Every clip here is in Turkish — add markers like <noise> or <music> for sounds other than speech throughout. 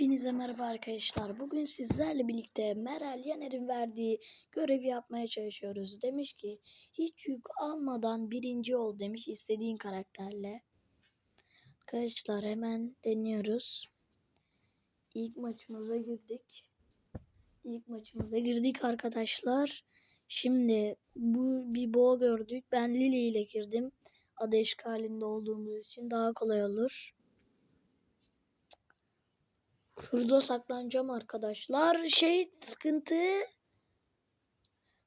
Hepinize merhaba arkadaşlar. Bugün sizlerle birlikte Meral Yener'in verdiği görevi yapmaya çalışıyoruz. Demiş ki hiç yük almadan birinci ol demiş istediğin karakterle. Arkadaşlar hemen deniyoruz. İlk maçımıza girdik. İlk maçımıza girdik arkadaşlar. Şimdi bu bir boğa gördük. Ben Lily ile girdim. Adı eşkalinde olduğumuz için daha kolay olur. Şurada saklanacağım arkadaşlar. Şey sıkıntı.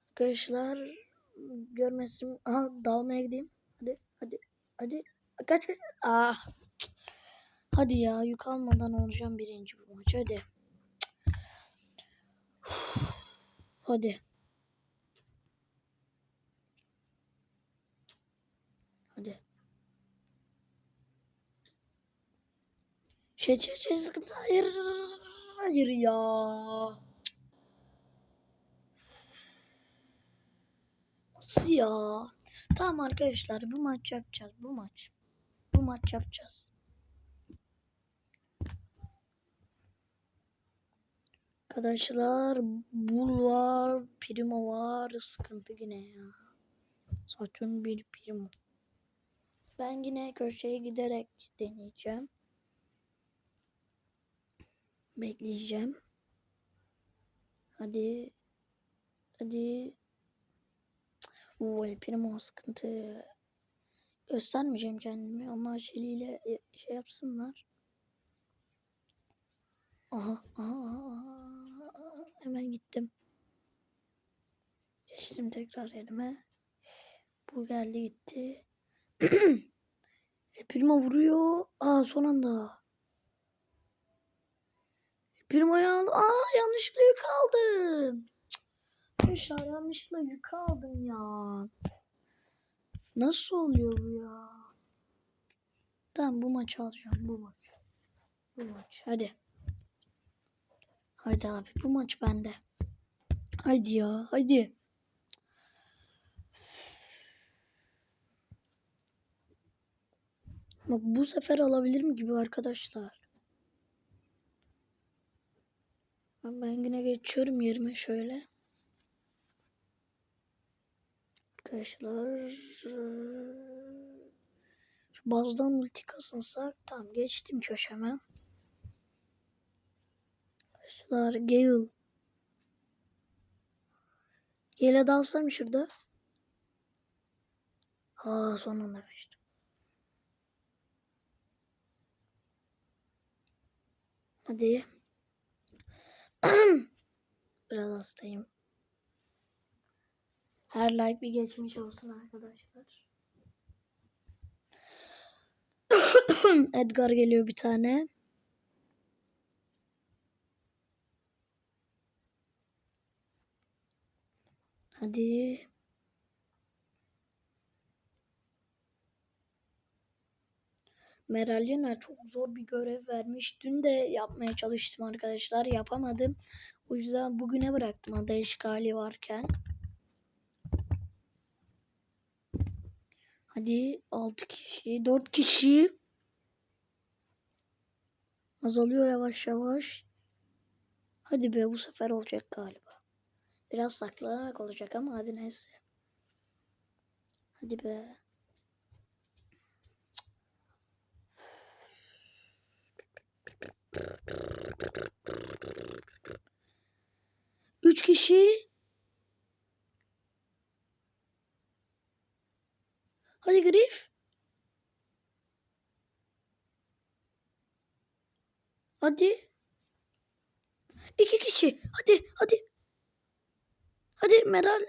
Arkadaşlar görmesin. Aha dalmaya gideyim. Hadi hadi hadi. Kaç kaç. Ah. Hadi ya yük almadan olacağım birinci bu maç. Hadi. Hadi. Hadi. Şey şey şey sıkıntı. Hayır. Hayır ya. Nasıl ya? Tamam arkadaşlar bu maç yapacağız. Bu maç. Bu maç yapacağız. Arkadaşlar Bul var, Primo var. Sıkıntı yine ya. Saçın bir Primo. Ben yine köşeye giderek deneyeceğim. Bekleyeceğim. Hadi. Hadi. El Primo sıkıntı. Göstermeyeceğim kendimi ama Shelly ile şey yapsınlar. Aha, aha, aha. Hemen gittim. Geçtim tekrar yerime. Bu geldi gitti. <clears throat> Primo vuruyor. Aa son anda. Primo'yu aldım. Aa yanlışlıkla yük aldım. Arkadaşlar yanlışlıkla yük aldım ya. Nasıl oluyor bu ya? Tamam bu maçı alacağım. Bu maç. Bu maç. Hadi. Haydi abi bu maç bende. Haydi ya. Haydi. Ama bu sefer alabilirim gibi arkadaşlar. Ben, yine geçiyorum yerime şöyle. Arkadaşlar şu bazdan multi kasınsak tamam geçtim köşeme. Arkadaşlar Gale. Gale'e dalsam şurada. Ha son anda geçtim. Hadi. <clears throat> Biraz hastayım. Her like bir geçmiş olsun arkadaşlar. <clears throat> Edgar geliyor bir tane. Hadi. Meral Yener çok zor bir görev vermiş. Dün de yapmaya çalıştım arkadaşlar. Yapamadım. O yüzden bugüne bıraktım ada işgali varken. Hadi 6 kişi, 4 kişi. Azalıyor yavaş yavaş. Hadi be bu sefer olacak galiba. Biraz saklanarak olacak ama hadi neyse. Hadi be. Üç kişi. Hadi Grif. Hadi. İki kişi. Hadi hadi. Hadi Meral.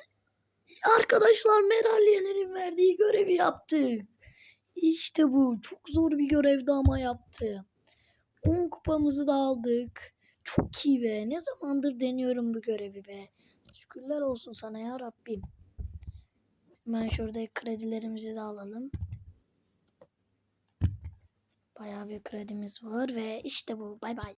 Arkadaşlar Meral Yener'in verdiği görevi yaptık. İşte bu. Çok zor bir görevdi ama yaptı. 10 kupamızı da aldık. Çok iyi be. Ne zamandır deniyorum bu görevi be. Şükürler olsun sana ya Rabbim. Hemen şurada kredilerimizi de alalım. Bayağı bir kredimiz var ve işte bu. Bay bay.